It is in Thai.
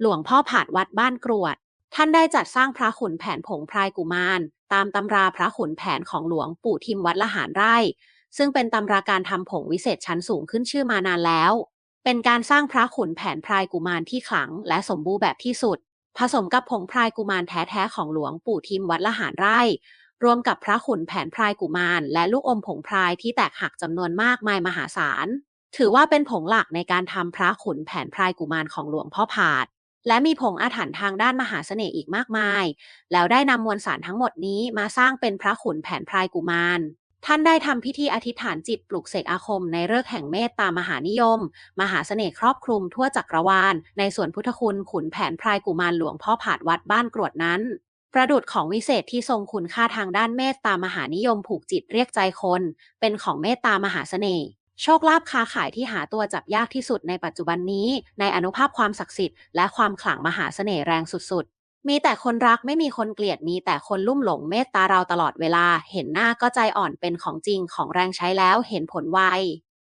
หลวงพ่อผาดวัดบ้านกรวด ท่านได้จัดสร้างพระขุนแผนผงพรายกุมาร ตามตำราพระขุนแผนของหลวงปู่ทิมวัดละหารไร่ ซึ่งเป็นตำราการทำผงวิเศษชั้นสูงขึ้นชื่อมานานแล้ว เป็นการสร้างพระขุนแผนพรายกุมารที่ขลัง และสมบูรณ์แบบที่สุด ผสมกับผงพรายกุมารแท้ๆของหลวงปู่ทิมวัดละหารไร่รวมกับพระขุนแผนพรายกุมาร และลูกอมผงพรายที่แตกหักจำนวนมากมายมหาศาล ถือว่าเป็นผงหลักในการทำพระขุนแผนพรายกุมารของหลวงพ่อผาด และมีผงอาถรรพ์ทางด้านมหาเสน่ห์อีกมากมาย แล้วได้นำมวลสารทั้งหมดนี้มาสร้างเป็นพระขุนแผนพรายกุมารท่านได้ทำพิธีอธิษฐานจิตปลุกเสกอาคมในเลิกแห่งเมตตามหานิยม มหาเสน่ห์ครอบคลุมทั่วจักรวาล ในส่วนพุทธคุณขุนแผนพรายกุมารหลวงพ่อผาดวัดบ้านกรวดนั้น ประดุดของวิเศษที่ทรงคุณค่าทางด้านเมตตามหานิยมผูกจิตเรียกใจคน เป็นของเมตตามหาเสน่ห์ โชคลาภค้าขายที่หาตัวจับยากที่สุดในปัจจุบันนี้ ในอนุภาพความศักดิ์สิทธิ์และความขลังมหาเสน่ห์แรงสุดๆ มีแต่คนรักไม่มีคนเกลียดมีแต่คนลุ่มหลงเมตตาเราตลอดเวลา เห็นหน้าก็ใจอ่อนเป็นของจริงของแรงใช้แล้วเห็นผลไว